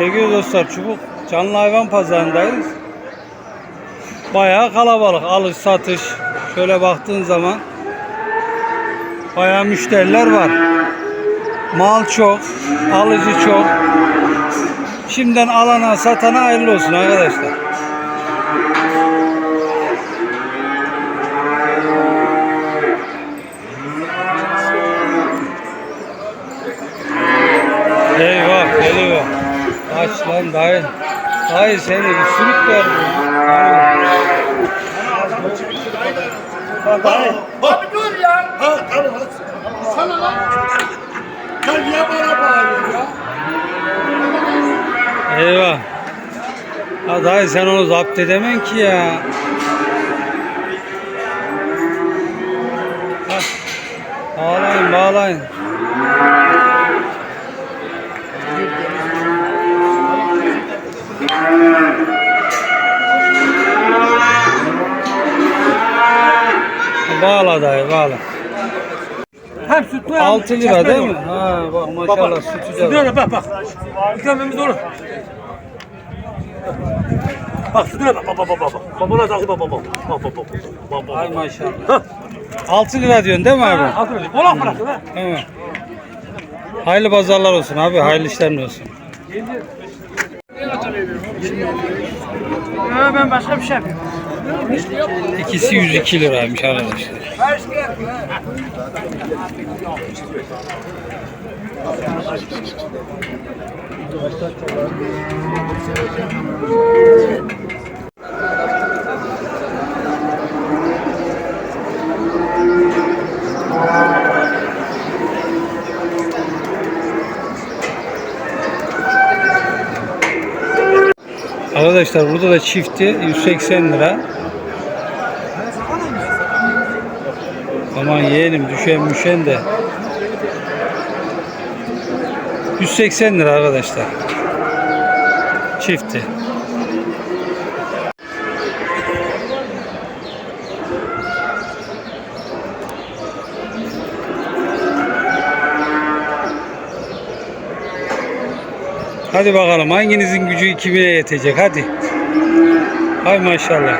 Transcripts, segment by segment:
Sevgili dostlar Çubuk canlı hayvan pazarındayız. Bayağı kalabalık alış satış. Şöyle baktığın zaman bayağı müşteriler var. Mal çok, alıcı çok. Şimdiden alana satana hayırlı olsun arkadaşlar. Eyvah geliyor. Aç lan dayı. Dayı seni bir sürük ver. Dayı. Abi dur ya. Ha tamam hadi. Sana lan. Sen niye bana bağırıyorsun ya? Eyvah. Ha dayı sen onu zapt edemen ki ya. Hah. Bağlayın bağlayın. Dayı bağla. Hem sütlü hem 6 lira değil mi? Ha bak maşallah sütü de var. Sütüne bak bak. İkramımız olur. Bak sütüne bak bak bak bak. bak. Babana takip bak bak bak. Bak bak bak. Bak bak. Ay bak. maşallah. Hah. 6 lira diyorsun değil mi abi? Ha, Altı lira. Bolak bıraktın ha. Evet. Hayırlı pazarlar olsun abi, hayırlı işler olsun. Ha, ben başka bir şey yapıyorum. İkisi 102 liraymış arkadaşlar. Arkadaşlar burada da çifti 180 lira. Aman yeğenim düşen müşen de. 180 lira arkadaşlar. Çifti. Hadi bakalım hanginizin gücü 2000'e yetecek hadi. Hay maşallah.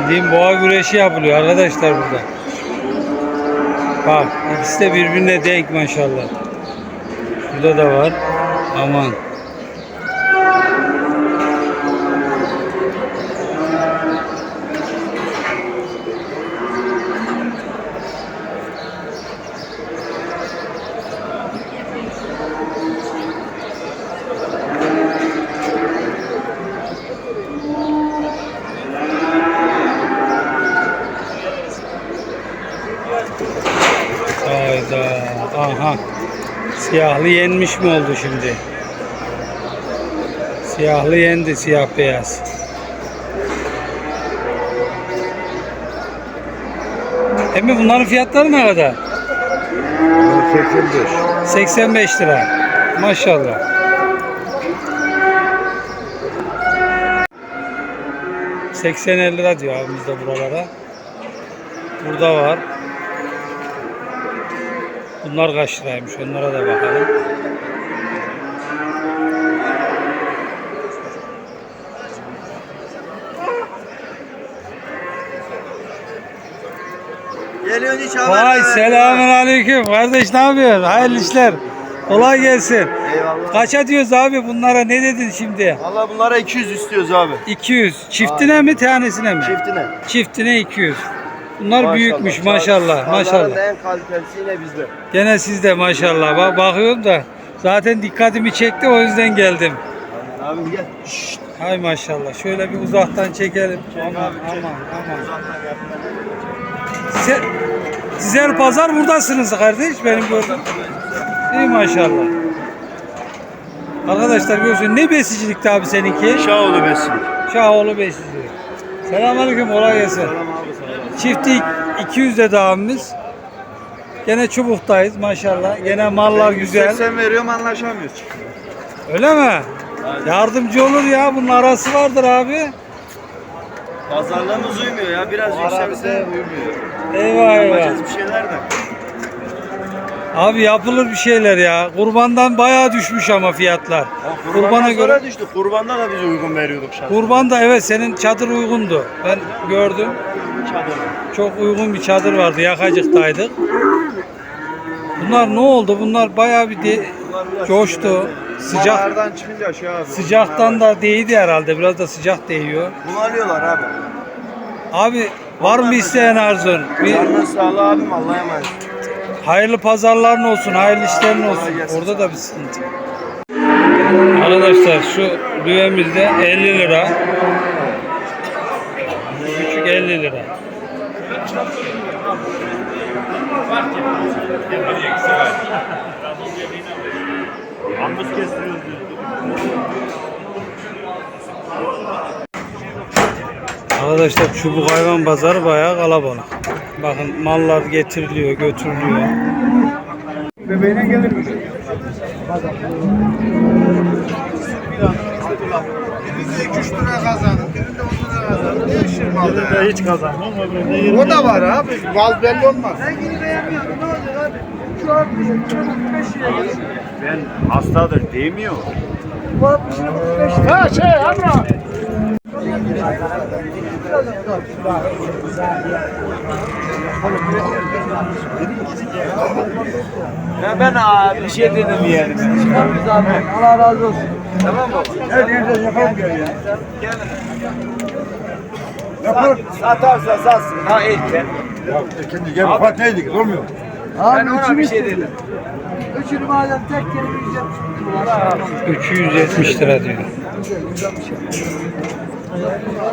Bildiğim boğa güreşi yapılıyor arkadaşlar burada. Bak ikisi de birbirine denk maşallah. Burada da var. Aman. Siyahlı yenmiş mi oldu şimdi? Siyahlı yendi siyah beyaz. Emmi bunların fiyatları ne kadar? 85. 85 lira. Maşallah. ...80 lira diyor abimiz de buralara. Burada var. Bunlar kaç liraymış? Onlara da bakalım. Geliyorsun hiç haber Vay selamun aleyküm. Kardeş ne yapıyorsun? Hayırlı işler. Kolay gelsin. Eyvallah. Kaça diyoruz abi bunlara? Ne dedin şimdi? Valla bunlara 200 istiyoruz abi. 200. Çiftine mi tanesine mi? Çiftine. Çiftine 200. Bunlar Maşallah. büyükmüş maşallah. Maşallah. en kalitesi yine bizde. Gene sizde maşallah. Bak bakıyorum da zaten dikkatimi çekti o yüzden geldim. Abi gel. Şşt. Hay maşallah. Şöyle bir uzaktan çekelim. Aman abi, çek. aman aman. Size, siz her pazar buradasınız kardeş benim gördüm. İyi maşallah. Arkadaşlar görüyorsun ne besicilikti abi seninki? Şahoğlu besin. Şahoğlu besicilik. Selamünaleyküm kolay gelsin. Çifti 200 de dağımız. Gene çubuktayız maşallah. Gene mallar güzel. Sen veriyorum anlaşamıyoruz. Öyle mi? Yardımcı olur ya. Bunun arası vardır abi. Pazarlığımız uymuyor ya. Biraz yükselse uymuyor. Eyvah eyvah. Yapacağız bir şeyler de. Abi yapılır bir şeyler ya. Kurbandan bayağı düşmüş ama fiyatlar. Kurbana Kurbana göre düştü. Kurbanda da biz uygun veriyorduk şahsen. Kurban da evet senin çadır uygundu. Ben gördüm. Çadır. Çok uygun bir çadır vardı. Yakacıktaydık. Bunlar ne oldu? Bunlar bayağı bir de coştu. Sıcak çıkınca şey abi. sıcaktan da değdi herhalde. Biraz da sıcak değiyor. Bunu alıyorlar abi. Abi var mı isteyen arzun? Bir sağlığı abim Allah'a emanet. Hayırlı pazarların olsun, hayırlı işlerin olsun. Orada da bir sıkıntı. Arkadaşlar şu düğemizde 50 lira. Küçük 50 lira. Arkadaşlar çubuk hayvan pazarı bayağı kalabalık. Bakın mallar getiriliyor, götürülüyor. Bebeğine gelir mi? Birinde 2 lira kazandım, birinde 10 lira kazandım. Değişir mal Birinde hiç kazanmam. O da var abi. Val belli olmaz. Ben hastadır demiyor. Ha şey Emrah. Ya ben abi bir şey dedim yani. Allah razı olsun. Tamam baba. Her yerden yapalım gel ya. Sat, satarsa satsın. Ha etten. Ya kendi gel bak neydi olmuyor. Ben ona bir şey dedim. Üçünü madem tek kelime yiyeceğim. 370 lira diyor. Gel!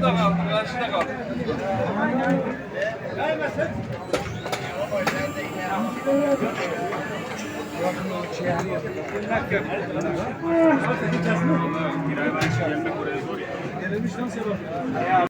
Burada kaldı, karşıda kaldı. Gelmesin. Yemek oraya zor ya. Denemiş lan sebep.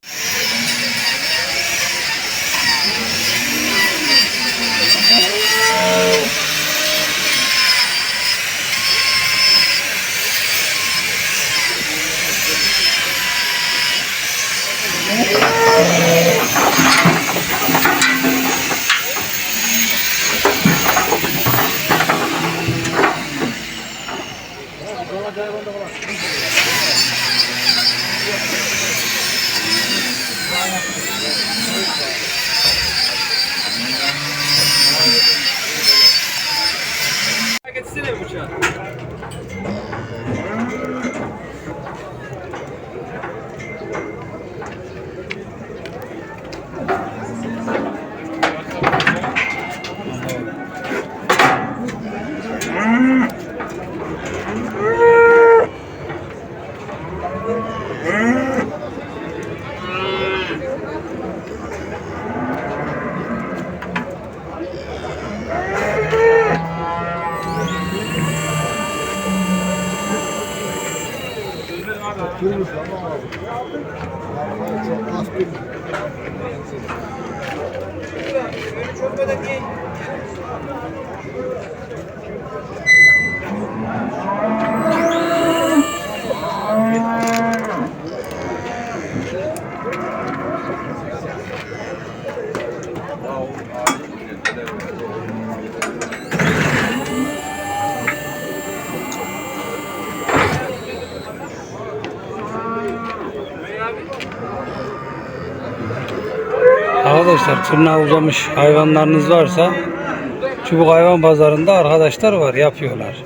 Arkadaşlar tırnağı uzamış hayvanlarınız varsa Çubuk Hayvan Pazarında arkadaşlar var yapıyorlar.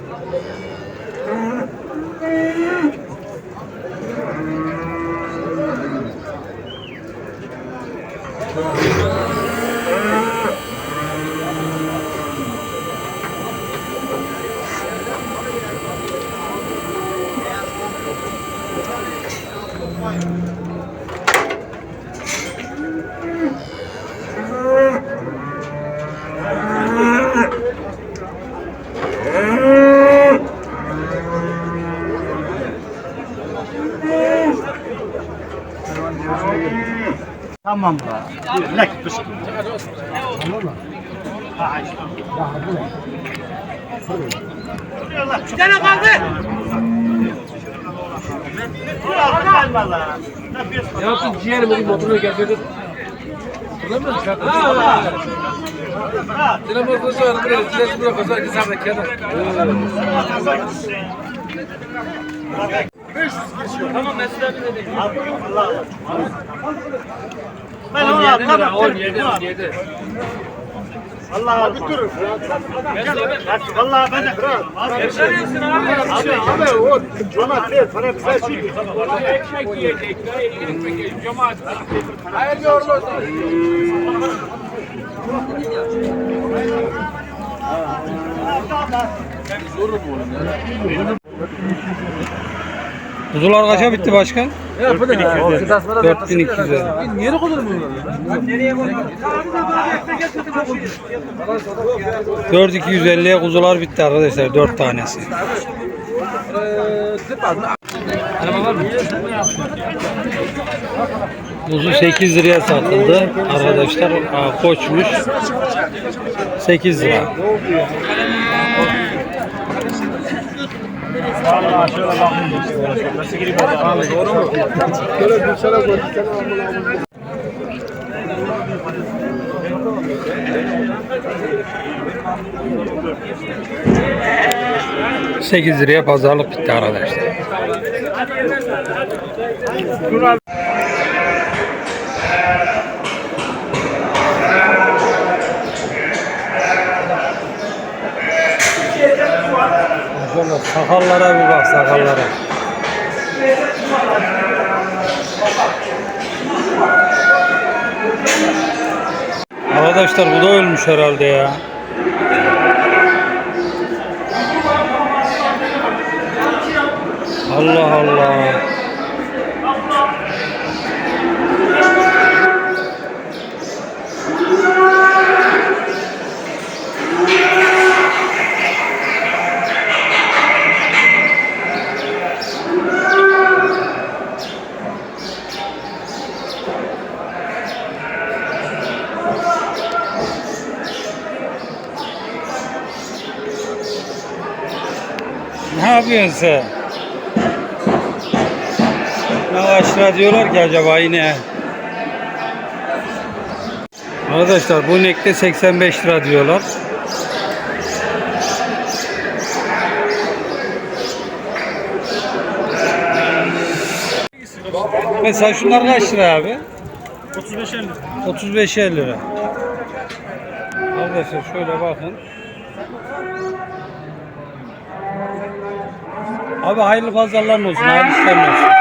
Lek pışkı. Bir tane kaldı. Yaptın ciğerim bugün motoruna getirdim. Burada mı? Dinamo kızı buraya, Ziles buraya kızı, iki sabah kenar. Tamam Mesut abi de değil. Ben ona tamam. on yedi, on yedi. Allah Allah. Vallahi ben de kral. Abi. Abi o cana değil para bize şey. Ekmek yiyecek, ekmek yiyecek, cemaat. Hayırlı uğurlu olsun. Kuzular kaça bitti başkan? Ya bu ne? 4200 lira. Niye de kadar bunlar? 4250'ye kuzular bitti arkadaşlar 4 tanesi. Kuzu 8 liraya satıldı arkadaşlar. Aa, koçmuş. 8 lira. Sekiz liraya pazarlık bitti arkadaşlar. Şöyle sakallara bir bak sakallara. Arkadaşlar bu da ölmüş herhalde ya. Allah Allah. Yapıyorsun sen? Ne lira diyorlar ki acaba yine? Arkadaşlar bu nekte 85 lira diyorlar. Mesela şunlar kaç lira abi? 35 lira. 35 lira. Arkadaşlar şöyle bakın. Abi hayırlı pazarlar olsun, hayırlı işler olsun.